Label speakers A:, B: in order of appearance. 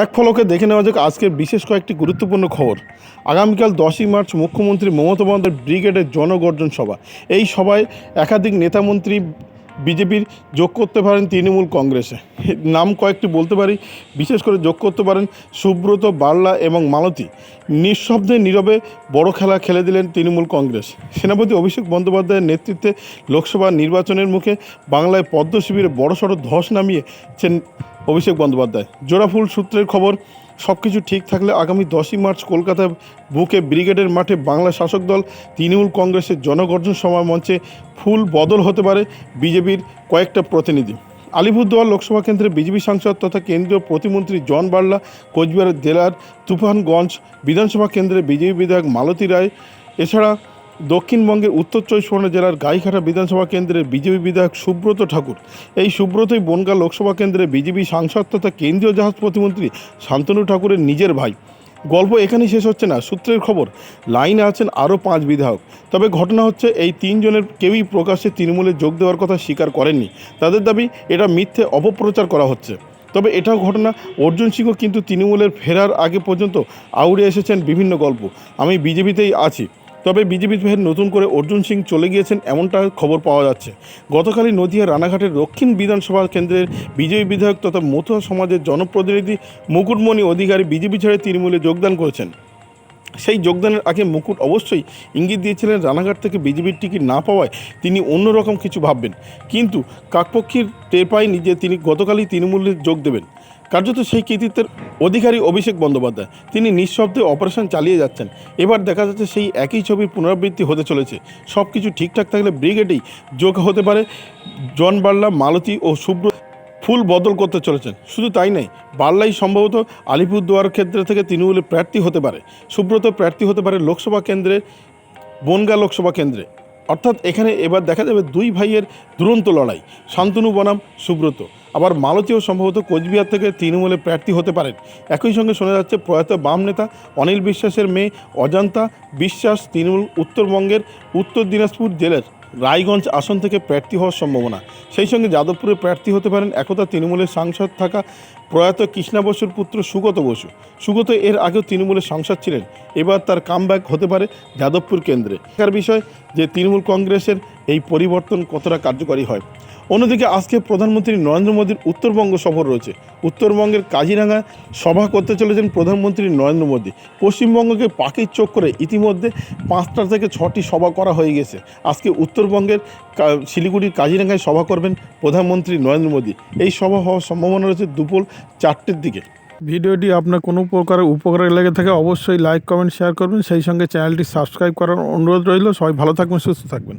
A: এক ফলকে দেখে নেওয়া যাক আজকের বিশেষ কয়েকটি গুরুত্বপূর্ণ খবর। আগামীকাল দশই মার্চ মুখ্যমন্ত্রী মমতা বন্দ্যোপাধ্যায় ব্রিগেডের জনগর্জন সভা। এই সভায় একাধিক নেতামন্ত্রী বিজেপির যোগ করতে পারেন তৃণমূল কংগ্রেসে। নাম কয়েকটি বলতে পারি। বিশেষ করে যোগ করতে পারেন সুব্রত বার্লা এবং মালতী। নিঃশব্দে, নীরবে বড় খেলা খেলে দিলেন তৃণমূল কংগ্রেস। সেনাপতি অভিষেক বন্দ্যোপাধ্যায়ের নেতৃত্বে লোকসভা নির্বাচনের মুখে বাংলায় পদ্ম শিবিরে বড়সড় ধস নামিয়েছেন অভিষেক বন্দ্যোপাধ্যায়। জোড়াফুল সূত্রের খবর সব কিছু ঠিক থাকলে আগামী দশই মার্চ কলকাতায় বুকে ব্রিগেডের মাঠে বাংলা শাসক দল, তৃণমূল কংগ্রেসের জনগর্জন সভা মঞ্চে ফুল বদল হতে পারে বিজেপির কয়েকটা প্রতিনিধি। আলিপুরদুয়ার লোকসভা কেন্দ্রে বিজেপি সাংসদ তথা কেন্দ্রীয় প্রতিমন্ত্রী জন বার্লা কোচবিহার জেলার তুফানগঞ্জ বিধানসভা কেন্দ্রে বিজেপি বিধায়ক মালতী রায়, এছাড়া দক্ষিণবঙ্গের উত্তর চব্বিশ পরগনা জেলার গাইঘাটা বিধানসভা কেন্দ্রের বিজেপি বিধায়ক সুব্রত ঠাকুর। এই সুব্রতই বনগা লোকসভা কেন্দ্রে বিজেপি সাংসদ তথা কেন্দ্রীয় জাহাজ প্রতিমন্ত্রী শান্তনু ঠাকুরের নিজের ভাই। গল্প এখানেই শেষ হচ্ছে না, সূত্রের খবর, লাইনে আছেন আরও পাঁচ বিধায়ক। তবে ঘটনা হচ্ছে, এই তিনজনের কেউই প্রকাশ্যে তৃণমূলে যোগ দেওয়ার কথা স্বীকার করেননি। তাদের দাবি, এটা মিথ্যে অপপ্রচার করা হচ্ছে। তবে এটাও ঘটনা, অর্জুন সিংহ কিন্তু তৃণমূলের ফেরার আগে পর্যন্ত আউড়ে এসেছেন বিভিন্ন গল্প। আমি বিজেপিতেই আছি। তবে বিজেপি নতুন করে অর্জুন সিং চলে গিয়েছেন এমনটা খবর পাওয়া যাচ্ছে। গতকালই নদিয়া রানাঘাটের দক্ষিণ বিধানসভা কেন্দ্রের বিজেপি বিধায়ক তথা মতুয়া সমাজের জনপ্রতিনিধি মুকুটমণি অধিকারী বিজেপি ছেড়ে তৃণমূলে যোগদান করেছেন। সেই যোগদানের আগে মুকুট অবশ্যই ইঙ্গিত দিয়েছিলেন রানাঘাট থেকে বিজেপির টিকিট না পাওয়ায় তিনি অন্যরকম কিছু ভাববেন। কিন্তু কাকপক্ষীর টের পায়নি যে তিনি গতকালই তৃণমূলে যোগ দেবেন। কার্যত সেই কৃতিত্বের অধিকারী অভিষেক বন্দ্যোপাধ্যায়। তিনি নিঃশব্দে অপারেশন চালিয়ে যাচ্ছেন। এবার দেখা যাচ্ছে সেই একই ছবির পুনরাবৃত্তি হতে চলেছে। সব কিছু ঠিকঠাক থাকলে ব্রিগেডেই যোগ হতে পারে। জন বার্লা, মালতী ও শুভ্র ফুল বদল করতে চলেছেন। শুধু তাই নয়, বার্লাই সম্ভবত আলিপুরদুয়ার ক্ষেত্র থেকে তৃণমূলের প্রার্থী হতে পারে। সুব্রত প্রার্থী হতে পারে লোকসভা কেন্দ্রে, বনগা লোকসভা কেন্দ্রে। অর্থাৎ এখানে এবার দেখা যাবে দুই ভাইয়ের দুরন্ত লড়াই, শান্তনু বনাম, সুব্রত। আবার মালতীয় সম্ভবত কোচবিহার থেকে তৃণমূলে প্রার্থী হতে পারেন। একই সঙ্গে শোনা যাচ্ছে প্রয়াত বাম নেতা অনিল বিশ্বাসের মেয়ে অজান্তা বিশ্বাস তৃণমূল উত্তরবঙ্গের উত্তর দিনাজপুর জেলার। রায়গঞ্জ আসন থেকে প্রার্থী হওয়ার সম্ভাবনা। সেই সঙ্গে যাদবপুরে প্রার্থী হতে পারেন একদা তৃণমূলের সাংসদ থাকা প্রয়াত কৃষ্ণা বসুর পুত্র সুগত বসু। সুগত এর আগেও তৃণমূলের সাংসদ ছিলেন। এবার তার কামব্যাক হতে পারে যাদবপুর কেন্দ্রে। তার বিষয় যে তৃণমূল কংগ্রেসের এই পরিবর্তন কতটা কার্যকরী হয়। অন্যদিকে আজকে প্রধানমন্ত্রী নরেন্দ্র মোদীর উত্তরবঙ্গ সফর রয়েছে। উত্তরবঙ্গের কাজিরাঙ্গায় সভা করতে চলেছেন প্রধানমন্ত্রী নরেন্দ্র মোদী। পশ্চিমবঙ্গকে পাখির চোখ করে ইতিমধ্যে পাঁচটা থেকে ছটি সভা করা হয়ে গেছে। আজকে উত্তরবঙ্গের শিলিগুড়ির কাজিরাঙ্গায় সভা করবেন প্রধানমন্ত্রী নরেন্দ্র মোদী। এই সভা হওয়ার সম্ভাবনা রয়েছে দুপুর চারটের দিকে। ভিডিওটি আপনার কোনো প্রকারের উপকারে লেগে থাকে অবশ্যই লাইক, কমেন্ট, শেয়ার করবেন। সেই সঙ্গে চ্যানেলটি সাবস্ক্রাইব করার অনুরোধ রইল। সবাই ভালো থাকবেন, সুস্থ থাকবেন।